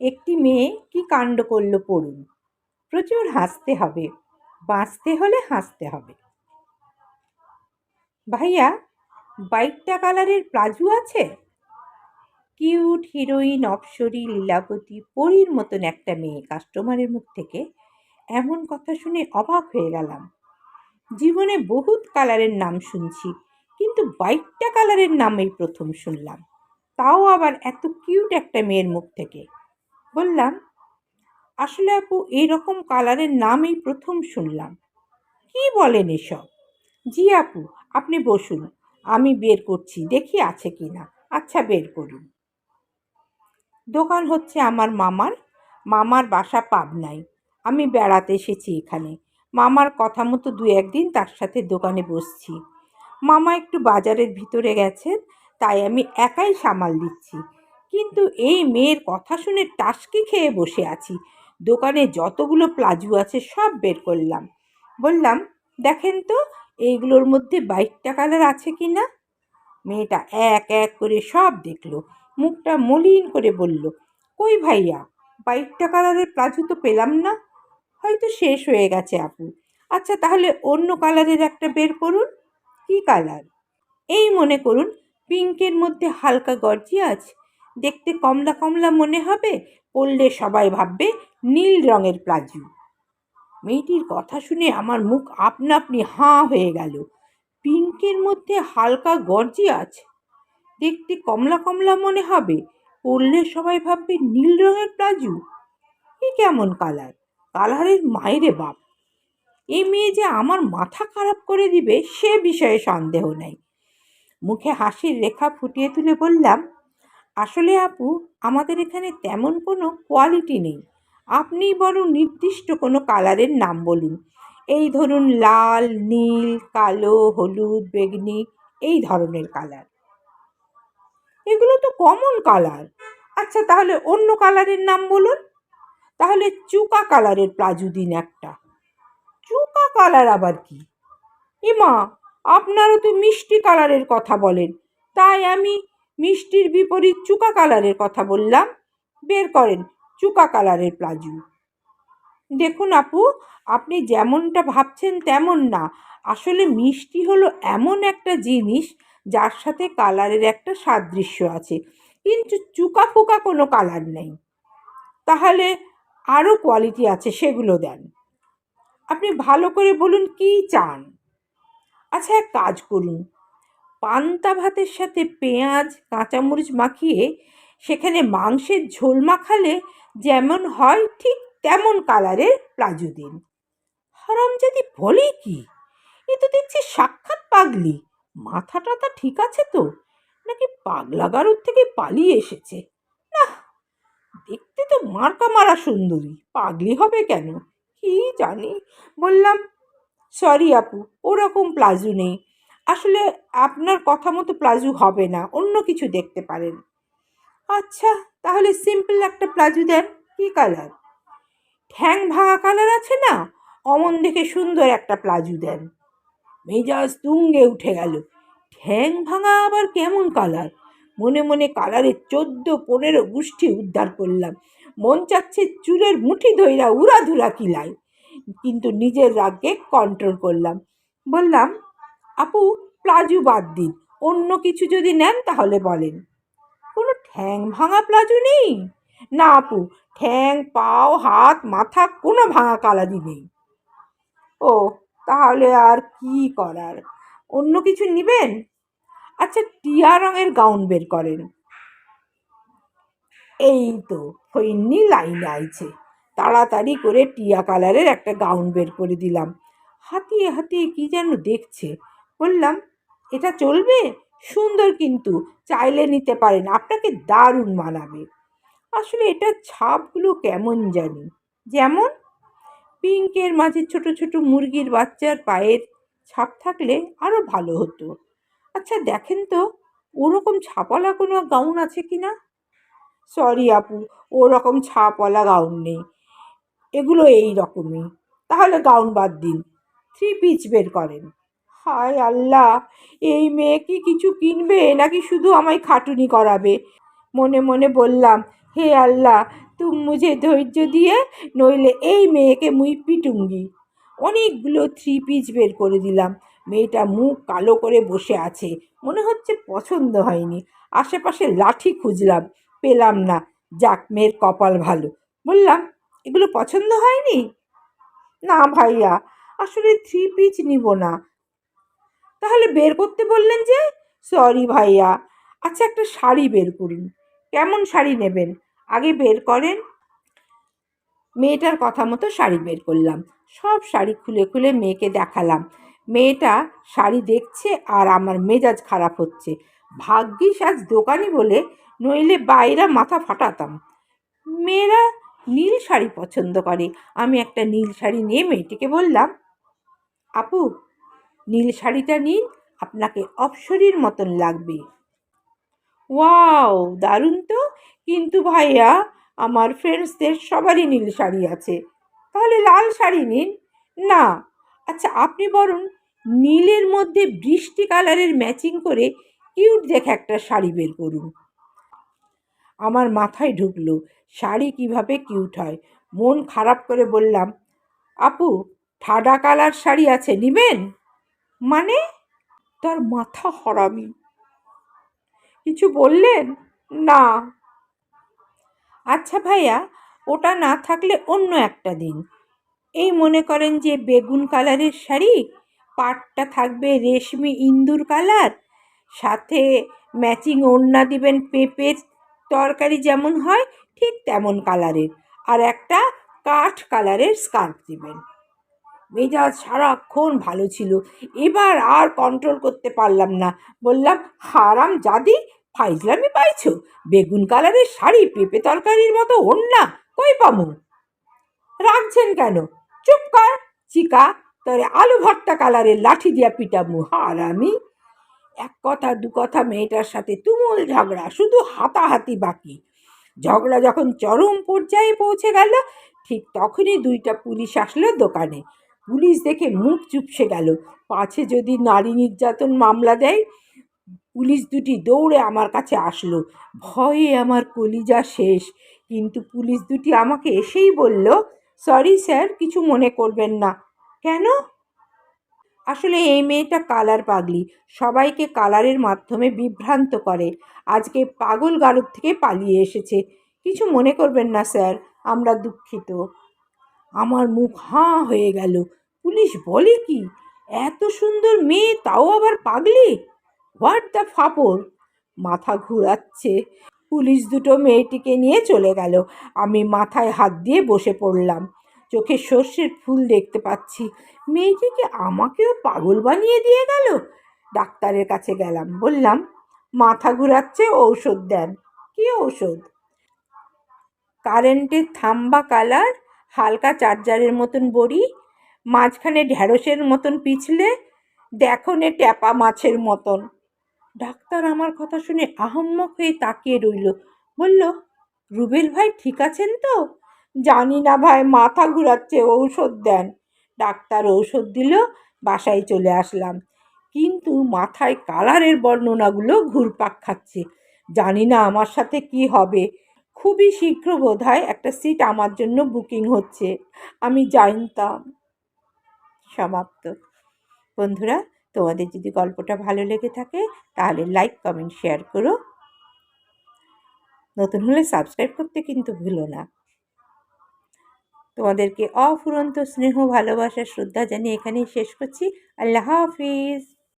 একটি মেয়ে কি কাণ্ড করল পড়ুন। প্রচুর হাসতে হবে, বাঁচতে হলে হাসতে হবে। ভাইয়া, বাইকটা কালারের প্লাজু আছে? কিউট, হিরোইন, অপসরী, লীলাবতী, পরীর মতন একটা মেয়ে কাস্টমারের মুখ থেকে এমন কথা শুনে অবাক হয়ে গেলাম। জীবনে বহুত কালারের নাম শুনছি, কিন্তু বাইকটা কালারের নামেই প্রথম শুনলাম। তাও আবার এত কিউট একটা মেয়ের মুখ থেকে। বললাম, আসলে আপু, এইরকম কালারের নাম এই প্রথম শুনলাম। কি বলেন এসব? জি আপু, আপনি বসুন, আমি বের করছি, দেখি আছে কি না। আচ্ছা বের করুন। দোকান হচ্ছে আমার মামার মামার বাসা পাবনায়। আমি বেড়াতে এসেছি এখানে। মামার কথা মতো দু একদিন তার সাথে দোকানে বসছি। মামা একটু বাজারের ভিতরে গেছেন, তাই আমি একাই সামাল দিচ্ছি। কিন্তু এই মেয়ের কথা শুনে টাসকি খেয়ে বসে আছি। দোকানে যতগুলো প্লাজু আছে সব বের করলাম। বললাম, দেখেন তো, এইগুলোর মধ্যে বাইকটা কালার আছে কি না? মেয়েটা এক এক করে সব দেখল। মুখটা মলিন করে বলল, কই ভাইয়া বাইকটা কালারের প্লাজু তো পেলাম না। হয়তো শেষ হয়ে গেছে আপু। আচ্ছা তাহলে অন্য কালারের একটা বের করুন। কী কালার? এই মনে করুন, পিঙ্কের মধ্যে হালকা গর্জিয়াস দেখতে কমলা কমলা মনে হবে পরলে সবাই ভাববে নীল রঙের প্লাজু। মেয়েটির কথা শুনে আমার মুখ আপনা আপনি হাঁ হয়ে গেল। পিঙ্কের মধ্যে হালকা গর্জি আছে। দেখতে কমলা কমলা মনে হবে পরলে সবাই ভাববে নীল রঙের প্লাজু। এ কেমন কালার? কালারের মায়েরে বাপ। এই মেয়ে যে আমার মাথা খারাপ করে দিবে সে বিষয়ে সন্দেহ নেই। মুখে হাসির রেখা ফুটিয়ে তুলে বললাম আসলে আপু, আমাদের এখানে তেমন কোনো কোয়ালিটি নেই। আপনি বরং নির্দিষ্ট কোনো কালারের নাম বলুন। এই ধরুন লাল, নীল, কালো, হলুদ, বেগনি, এই ধরনের কালার এগুলো তো কমন কালার আচ্ছা তাহলে অন্য কালারের নাম বলুন। তাহলে চুকা কালারের প্লাজু দিন একটা। চুকা কালার আবার কি? ইমা, আপনারও তো মিষ্টি কালারের কথা বলেন। তাই আমি মিষ্টির বিপরীত চুকা কালারের কথা বললাম। বের করেন চুকা কালারের প্লাজু। দেখুন আপু, আপনি যেমনটা ভাবছেন তেমন না। আসলে মিষ্টি হলো এমন একটা জিনিস যার সাথে কালারের একটা সাদৃশ্য আছে। কিন্তু চুকা ফুকা কোনো কালার নেই। তাহলে আরও কোয়ালিটি আছে সেগুলো দেন। আপনি ভালো করে বলুন কি চান? আচ্ছা এক কাজ করুন। পান্তা ভাতের সাথে পেঁয়াজ, কাঁচামরিচ মাখিয়ে সেখানে মাংসের ঝোল মাখালে যেমন হয় ঠিক তেমন কালারের প্লাজু দিন। হারামজাদি বলে কি? এ তো দেখছি সাক্ষাৎ পাগলি। মাথা টাথা ঠিক আছে তো? নাকি পাগলা গারুর থেকে পালিয়ে এসেছে? না দেখতে তো মার্কা মারা সুন্দরী। পাগলি হবে কেন? কি জানি? বললাম, সরি আপু, ওরকম প্লাজু নেই। আসলে আপনার কথা মতো প্লাজু হবে না, অন্য কিছু দেখতে পারেন। আচ্ছা তাহলে সিম্পল একটা প্লাজু দেন, কী কালার ঠ্যাং ভাঙা কালার আছে না? অমন দেখে সুন্দর একটা প্লাজু দেন। মেজাজ তুঙ্গে উঠে গেল। ঠ্যাং ভাঙা আবার কেমন কালার মনে মনে কালারের চোদ্দ, পনেরো গোষ্ঠী উদ্ধার করলাম। মন চাচ্ছে চুলের মুঠি ধইরা উড়াধুরা কিলাই। কিন্তু নিজের রাগকে কন্ট্রোল করলাম। বললাম আপু, প্লাজু বাদ দিন। অন্য কিছু যদি নেন তাহলে বলেন। কোনো ঠ্যাং ভাঙা প্লাজু নেই? না আপু, ঠ্যাং, পাও, হাত, মাথা কোনো ভাঙা কালারই নেই। ও, তাহলে আর কি করার? অন্য কিছু নেবেন? আচ্ছা টিয়া রঙের গাউন বের করেন। এই তো ফৈন্নি লাইনে আইছে। তাড়াতাড়ি করে টিয়া কালারের একটা গাউন বের করে দিলাম। হাতিয়ে হাতিয়ে কি যেন দেখছে। বললাম, এটা চলবে? সুন্দর কিন্তু, চাইলে নিতে পারেন, আপনাকে দারুণ মানাবে। আসলে এটার ছাপগুলো কেমন জানি? যেমন, পিঙ্কের মাঝে ছোট ছোট মুরগির বাচ্চার পায়ের ছাপ থাকলে আরও ভালো হতো। আচ্ছা দেখেন তো, ওরকম ছাপওয়ালা কোনো গাউন আছে কি না? সরি আপু, ওরকম ছাপওয়ালা গাউন নেই। এগুলো এই রকমই। তাহলে গাউন বাদ দিন। থ্রি পিচ বের করেন। হায় আল্লাহ, এই মেয়ে কি কিছু কিনবে নাকি শুধু আমায় খাটুনি করাবে? মনে মনে বললাম, হে আল্লাহ, তুম মুঝে ধৈর্য দিয়ে নইলে এই মেয়েকে মুই পিটুঙ্গি। অনেকগুলো থ্রি পিস বের করে দিলাম। মেয়েটা মুখ কালো করে বসে আছে, মনে হচ্ছে পছন্দ হয়নি। আশেপাশে লাঠি খুঁজলাম, পেলাম না, যাক মেয়ের কপাল ভালো। বললাম, এগুলো পছন্দ হয়নি? না ভাইয়া, আসলে থ্রি পিচ নিব না তাহলে বের করতে বললেন যে, সরি ভাইয়া। আচ্ছা একটা শাড়ি বের করুন। কেমন শাড়ি নেবেন? আগে বের করেন। মেয়েটার কথা মতো শাড়ি বের করলাম। সব শাড়ি খুলে খুলে মেয়েকে দেখালাম। মেয়েটা শাড়ি দেখছে আর আমার মেজাজ খারাপ হচ্ছে। ভাগ্যিস, আজ দোকানি বলে নইলে বাইরা মাথা ফাটাতাম। মেয়েরা নীল শাড়ি পছন্দ করে। আমি একটা নীল শাড়ি নিয়ে মেয়েটিকে বললাম, আপু নীল শাড়িটা নিন, আপনাকে অপসরীর মতন লাগবে। ওয়াও, দারুণ তো। কিন্তু ভাইয়া, আমার ফ্রেন্ডসদের সবারই নীল শাড়ি আছে। তাহলে লাল শাড়ি নিন। না আচ্ছা আপনি বরং নীলের মধ্যে বৃষ্টি কালারের ম্যাচিং করে কিউট দেখে একটা শাড়ি বের করুন। আমার মাথায় ঢুকলো, শাড়ি কীভাবে কিউট হয়। মন খারাপ করে বললাম, আপু, ঠাডা কালার শাড়ি আছে, নিবেন? মানে তার মাথা হরামি। কিছু বললেন? না। আচ্ছা ভাইয়া, ওটা না থাকলে অন্য একটা দিন। এই মনে করেন যে বেগুন কালারের শাড়ি, পাটটা থাকবে রেশমি ইন্দুর কালার, সাথে ম্যাচিং ওড়না দিবেন পেঁপের তরকারি যেমন হয়, ঠিক তেমন কালারের। আর একটা কাঠ কালারের স্কার্ফ দিবেন। মেজাজ সারাক্ষণ ভালো ছিল। এবার আর কন্ট্রোল করতে পারলাম না। বললাম, হারাম জাদি, ফাইজলামি পাইছো? বেগুন কালারের শাড়ি, পেঁপে তরকারির মতো ওড়না, কই পামু? রাখছেন কেন? চুপ কর, চিকা, তরে আলু ভর্তা কালারের লাঠি দিয়া পিটামু, হারামি। এক কথা, দু কথা, মেয়েটার সাথে তুমুল ঝগড়া, শুধু হাতাহাতি বাকি। ঝগড়া যখন চরম পর্যায়ে পৌঁছে গেল, ঠিক তখনই দুইটা পুলিশ আসলো দোকানে। পুলিশ দেখে মুখ চুপসে গেল। পাছে যদি নারী নির্যাতন মামলা দেয়, পুলিশ দুটি দৌড়ে আমার কাছে আসলো। ভয়ে আমার কলিজা শেষ। কিন্তু পুলিশ দুটি আমাকে এসেই বলল, সরি স্যার, কিছু মনে করবেন না। কেন? আসলে এই মেয়েটা কালার পাগলি। সবাইকে কালারের মাধ্যমে বিভ্রান্ত করে। আজকে পাগল গারদ থেকে পালিয়ে এসেছে। কিছু মনে করবেন না স্যার, আমরা দুঃখিত। আমার মুখ হাঁ হয়ে গেল। পুলিশ বলে কি, এত সুন্দর মেয়ে, তাও আবার পাগলি? হোয়াট দ্য ফাপড়? মাথা ঘুরাচ্ছে। পুলিশ দুটো মেয়েটিকে নিয়ে চলে গেল। আমি মাথায় হাত দিয়ে বসে পড়লাম। চোখে সর্ষের ফুল দেখতে পাচ্ছি। মেয়েটিকে আমাকেও পাগল বানিয়ে দিয়ে গেল? ডাক্তারের কাছে গেলাম। বললাম, মাথা ঘুরাচ্ছে, ঔষধ দেন। কি ঔষধ? কারেন্টের থাম্বা কালার হালকা চার্জারের মতন বড়ি, মাঝখানে ঢ্যাঁড়সের মতন পিছলে, দেখো নে ট্যাপা মাছের মতন। ডাক্তার আমার কথা শুনে আহম্মক হয়ে তাকিয়ে রইল। বলল, রুবেল ভাই ঠিক আছেন তো? জানি না ভাই, মাথা ঘুরাচ্ছে, ঔষধ দেন। ডাক্তার ঔষধ দিল, বাসায় চলে আসলাম। কিন্তু মাথায় কালারের বর্ণনাগুলো ঘুরপাক খাচ্ছে। জানি না আমার সাথে কি হবে। খুবই শীঘ্র বোধ হয় একটা সিট আমার জন্য বুকিং হচ্ছে। আমি জানতাম। সমাপ্ত। বন্ধুরা, তোমাদের যদি গল্পটা ভালো লেগে থাকে, তাহলে লাইক কমেন্ট শেয়ার করো। নতুন হলে সাবস্ক্রাইব করতে কিন্তু ভুলো না। তোমাদেরকে অফুরন্ত স্নেহ, ভালোবাসা, শ্রদ্ধা জানিয়ে এখানেই শেষ করছি। আল্লাহ হাফিজ।